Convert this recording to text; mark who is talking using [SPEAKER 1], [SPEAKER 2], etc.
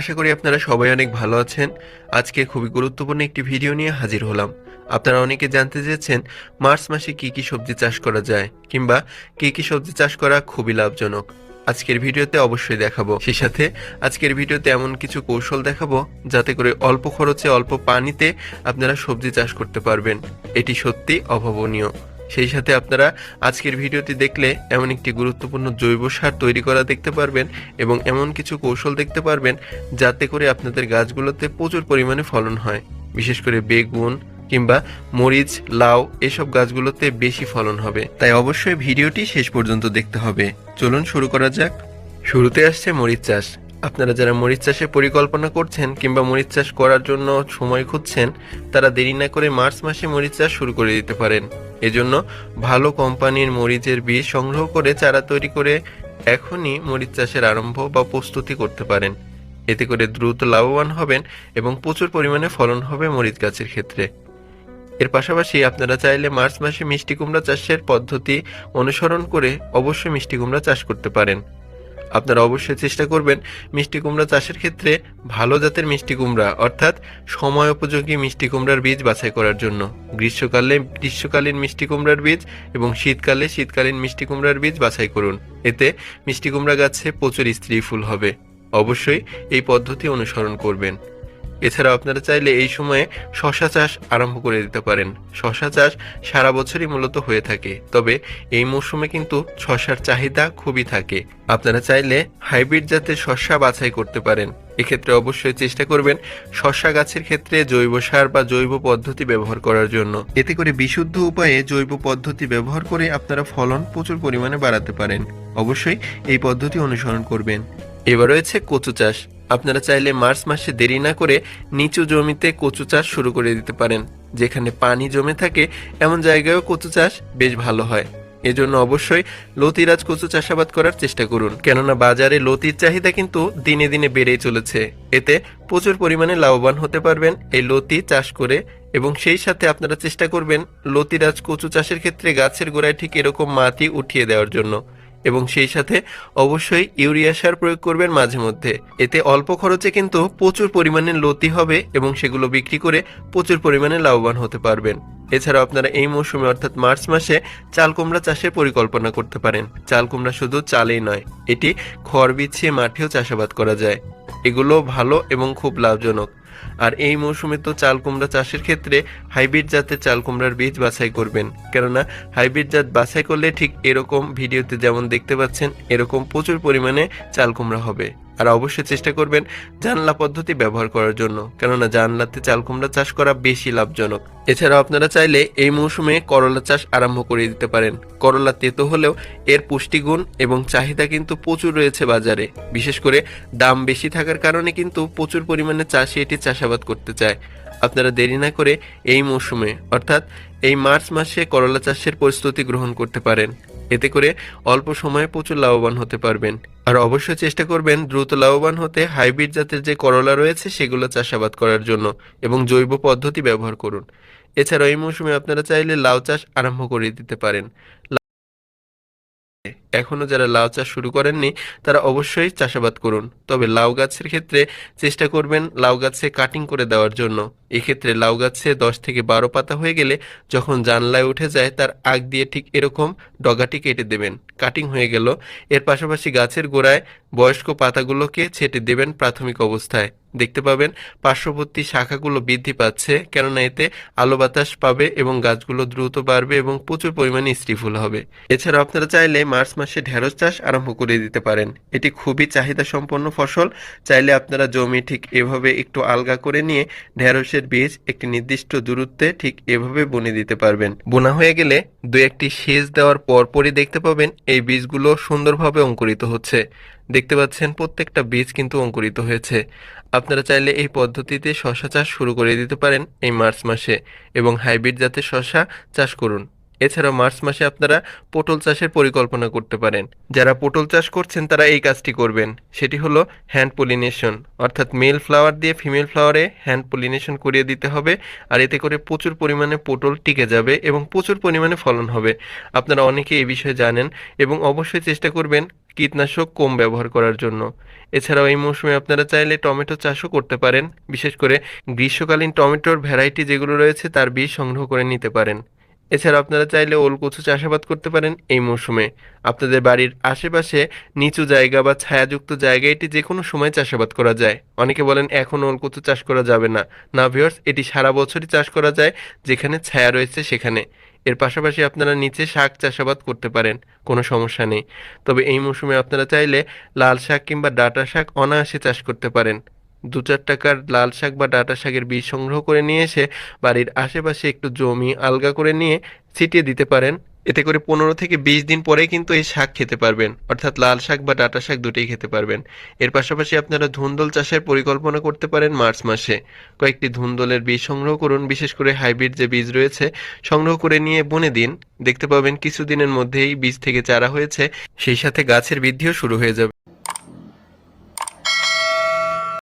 [SPEAKER 1] আশা করি আপনারা সবাই অনেক ভালো আছেন। আজকে খুবই গুরুত্বপূর্ণ একটি ভিডিও নিয়ে হাজির হলাম। আপনারা অনেকে জানতে চেয়েছেন, মার্চ মাসে কি কি সবজি চাষ করা যায়, কিংবা কি কি সবজি চাষ করা খুবই লাভজনক। আজকের ভিডিওতে অবশ্যই দেখাবো। সেই সাথে আজকের ভিডিওতে এমন কিছু কৌশল দেখাবো, যাতে করে অল্প খরচে অল্প পানিতে আপনারা সবজি চাষ করতে পারবেন। এটি সত্যি অভাবনীয়। সেই সাথে আপনারা আজকের ভিডিওটি দেখলে এমন একটি গুরুত্বপূর্ণ জৈব সার তৈরি করা দেখতে পারবেন এবং এমন কিছু কৌশল দেখতে পারবেন যাতে করে আপনাদের গাছগুলোতে প্রচুর পরিমাণে ফলন হয়। বিশেষ করে বেগুন কিংবা মরিচ, লাউ এসব গাছগুলোতে বেশি ফলন হবে। তাই অবশ্যই ভিডিওটি শেষ পর্যন্ত দেখতে হবে। চলুন শুরু করা যাক। শুরুতে আসছে মরিচ চাষ। আপনারা যারা মরিচ চাষের পরিকল্পনা করছেন কিংবা মরিচ চাষ করার জন্য সময় খুঁজছেন, তারা দেরি না করে মার্চ মাসে মরিচ চাষ শুরু করে দিতে পারেন। এজন্য ভালো কোম্পানির মরিচের বীজ সংগ্রহ করে চারা তৈরি করে এখনই মরিচ চাষের আরম্ভ বা প্রস্তুতি করতে পারেন। এতে করে দ্রুত লাভবান হবেন এবং প্রচুর পরিমাণে ফলন হবে মরিচ গাছের ক্ষেত্রে। এর পাশাপাশি আপনারা চাইলে মার্চ মাসে মিষ্টি কুমড়া চাষের পদ্ধতি অনুসরণ করে অবশ্যই মিষ্টি কুমড়া চাষ করতে পারেন। আপনারা অবশ্যই চেষ্টা করবেন মিষ্টি কুমড়া চাষের ক্ষেত্রে ভালো জাতের মিষ্টি কুমড়া, অর্থাৎ সময় উপযোগী মিষ্টি কুমড়ার বীজ বাছাই করার জন্য। গ্রীষ্মকালে, গ্রীষ্মকালীন মিষ্টি কুমড়ার বীজ এবং শীতকালে শীতকালীন মিষ্টি কুমড়ার বীজ বাছাই করুন। এতে মিষ্টি কুমড়া গাছে প্রচুর স্ত্রী ফুল হবে। অবশ্যই এই পদ্ধতি অনুসরণ করবেন। এছাড়াও আপনারা চাইলে এই সময়ে শশা চাষ আরম্ভ করে দিতে পারেন। শশা চাষ সারা বছরই মূলত হয়ে থাকে, তবে এই মৌসুমে কিন্তু শশার চাহিদা খুবই থাকে। আপনারা চাইলে হাইব্রিড জাতের শস্যা বাছাই করতে পারেন। এক্ষেত্রে অবশ্যই চেষ্টা করবেন শস্যা গাছের ক্ষেত্রে জৈব সার বা জৈব পদ্ধতি ব্যবহার করার জন্য। এতে করে বিশুদ্ধ উপায়ে জৈব পদ্ধতি ব্যবহার করে আপনারা ফলন প্রচুর পরিমাণে বাড়াতে পারেন। অবশ্যই এই পদ্ধতি অনুসরণ করবেন। এবার রয়েছে কচু চাষ। আপনারা চাইলে মার্চ মাসে দেরি না করে নিচু জমিতে কচু চাষ শুরু করে দিতে পারেন। যেখানে পানি জমে থাকে, এমন জায়গায়ও কচু চাষ বেশ ভালো হয়। এজন্য অবশ্যই লতিরাজ কচু চাষাবাদ করার চেষ্টা করুন। কেননা বাজারে লতির চাহিদা কিন্তু দিনে দিনে বেড়েই চলেছে। এতে প্রচুর পরিমাণে লাভবান হতে পারবেন এই লতি চাষ করে এবং সেই সাথে আপনারা চেষ্টা করবেন লতিরাজ কচু চাষের ক্ষেত্রে গাছের গোড়ায় ঠিক এরকম মাটি উঠিয়ে দেওয়ার জন্য। এবং সেই সাথে অবশ্যই ইউরিয়া সার প্রয়োগ করবেন মাঝে মধ্যে। এতে অল্প খরচে কিন্তু প্রচুর পরিমাণে লতি হবে এবং সেগুলো বিক্রি করে প্রচুর পরিমাণে লাভবান হতে পারবেন। এছাড়াও আপনারা এই মৌসুমে অর্থাৎ মার্চ মাসে চাল কুমড়া চাষের পরিকল্পনা করতে পারেন। চাল কুমড়া শুধু চালেই নয়, এটি খড় বিছিয়ে মাঠেও চাষাবাদ করা যায়। এগুলো ভালো এবং খুব লাভজনক। আর এই মৌসুমে তো চাল কুমড়া চাষের ক্ষেত্রে হাইব্রিড জাতের চাল কুমড়ার বীজ বাছাই করবেন। কেননা হাইব্রিড জাত বাছাই করলে ঠিক এরকম ভিডিওতে যেমন দেখতে পাচ্ছেন, এরকম প্রচুর পরিমাণে চাল কুমড়া হবে। আর অবশ্যই চেষ্টা করবেন জানলা পদ্ধতি ব্যবহার করার জন্য। কেননা জানলাতে চাল কুমড়া চাষ করা বেশি লাভজনক। এছাড়াও আপনারা চাইলে এই মৌসুমে করলা চাষ আরম্ভ করে দিতে পারেন। করলা তেতো হলেও এর পুষ্টিগুণ এবং চাহিদা কিন্তু প্রচুর রয়েছে বাজারে। বিশেষ করে দাম বেশি থাকার কারণে কিন্তু প্রচুর পরিমাণে চাষি এটি চাষাবাদ করতে চায়। আপনারা দেরি না করে এই মৌসুমে, অর্থাৎ এই মার্চ মাসে করলা চাষের প্রস্তুতি গ্রহণ করতে পারেন। এতে করে অল্প সময়ে প্রচুর লাভবান হতে পারবেন। আর অবশ্যই চেষ্টা করবেন দ্রুত লাভবান হতে হাইব্রিড জাতের যে করলা রয়েছে সেগুলো চাষাবাদ করার জন্য এবং জৈব পদ্ধতি ব্যবহার করুন। এছাড়া এই মৌসুমে আপনারা চাইলে লাউ চাষ আরম্ভ করে দিতে পারেন। এখনও যারা লাউ চাষ শুরু করেননি, তারা অবশ্যই চাষাবাদ করুন। তবে লাউ গাছের ক্ষেত্রে চেষ্টা করবেন লাউ গাছে কাটিং করে দেওয়ার জন্য। এক্ষেত্রে লাউ গাছে দশ থেকে বারো পাতা হয়ে গেলে যখন জানলায় উঠে যায়, তার আগ দিয়ে ঠিক এরকম ডগাটি কেটে দেবেন। কাটিং হয়ে গেল। এর পাশাপাশি গাছের গোড়ায় বয়স্ক পাতাগুলোকে ছেটে দেবেন প্রাথমিক অবস্থায়। দেখতে পাবেন পার্শ্ববর্তী শাখাগুলো বৃদ্ধি পাচ্ছে, কেননা এতে আলো বাতাস পাবে এবং গাছগুলো দ্রুত বাড়বে এবং প্রচুর পরিমাণে স্ত্রীফুল হবে। এছাড়া আপনারা চাইলে মার্চ মাসে ঢেঁড়স চাষ আরম্ভ করে দিতে পারেন। এটি খুবই চাহিদা সম্পন্ন ফসল। চাইলে আপনারা জমি ঠিক এভাবে একটু আলগা করে নিয়ে ঢেঁড়সের বীজ একটি নির্দিষ্ট দূরত্বে ঠিক এভাবে বুনে দিতে পারবেন। বোনা হয়ে গেলে দু একটি সেচ দেওয়ার পরপরই দেখতে পাবেন এই বীজগুলো সুন্দরভাবে অঙ্কুরিত হচ্ছে। দেখতে পাচ্ছেন প্রত্যেকটা বীজ কিন্তু অঙ্কুরিত হয়েছে। আপনারা চাইলে এই পদ্ধতিতে শশা চাষ শুরু করে দিতে পারেন এই মার্চ মাসে এবং হাইব্রিড জাতের শশা চাষ করুন। এছাড়াও মার্চ মাসে আপনারা পটল চাষের পরিকল্পনা করতে পারেন। যারা পটল চাষ করছেন, তারা এই কাজটি করবেন। সেটি হলো হ্যান্ড পলিনেশন অর্থাৎ মেল ফ্লাওয়ার দিয়ে ফিমেল ফ্লাওয়ারে হ্যান্ড পলিনেশন করিয়ে দিতে হবে, আর এতে করে প্রচুর পরিমাণে পটল টিকে যাবে এবং প্রচুর পরিমাণে ফলন হবে। আপনারা অনেকে এই বিষয়ে জানেন এবং অবশ্যই চেষ্টা করবেন কীটনাশক কম ব্যবহার করার জন্য। এছাড়াও এই মৌসুমে আপনারা চাইলে টমেটো চাষও করতে পারেন। বিশেষ করে গ্রীষ্মকালীন টমেটোর ভ্যারাইটি যেগুলো রয়েছে, তার বীজ সংগ্রহ করে নিতে পারেন। এছাড়া আপনারা চাইলে ওল কচু চাষাবাদ করতে পারেন এই মৌসুমে। আপনাদের বাড়ির আশেপাশে নিচু জায়গা বা ছায়াযুক্ত জায়গা এটি যে কোনো সময় চাষাবাদ করা যায়। অনেকে বলেন, এখন ওল কচু চাষ করা যাবে না। না ভিওর্স এটি সারা বছরই চাষ করা যায়, যেখানে ছায়া রয়েছে সেখানে। এর পাশাপাশি আপনারা নিচে শাক চাষাবাদ করতে পারেন, কোনো সমস্যা নেই। তবে এই মৌসুমে আপনারা চাইলে লাল শাক কিংবা ডাঁটা শাক অনায়াসে চাষ করতে পারেন। দু চার টাকার লাল শাক বা ডাঁটা শাকের বীজ সংগ্রহ করে নিয়ে এসে বাড়ির আশেপাশে একটু জমি, আলগা করে নিয়ে ছিটিয়ে দিতে পারেন। এতে করে পনেরো থেকে বিশ দিন পরেই কিন্তু এই শাক খেতে পারবেন। অর্থাৎ লাল শাক বা ডাঁটা শাক দুটোই খেতে পারবেন। এর পাশাপাশি আপনারা ধুন্দল চাষের পরিকল্পনা করতে পারেন মার্চ মাসে। কয়েকটি ধুন্দলের বীজ সংগ্রহ করুন, বিশেষ করে হাইব্রিড যে বীজ রয়েছে, সংগ্রহ করে নিয়ে বনে দিন। দেখতে পাবেন কিছুদিনের মধ্যেই বীজ থেকে চারা হয়েছে, সেই সাথে গাছের বৃদ্ধিও শুরু হয়ে যাবে।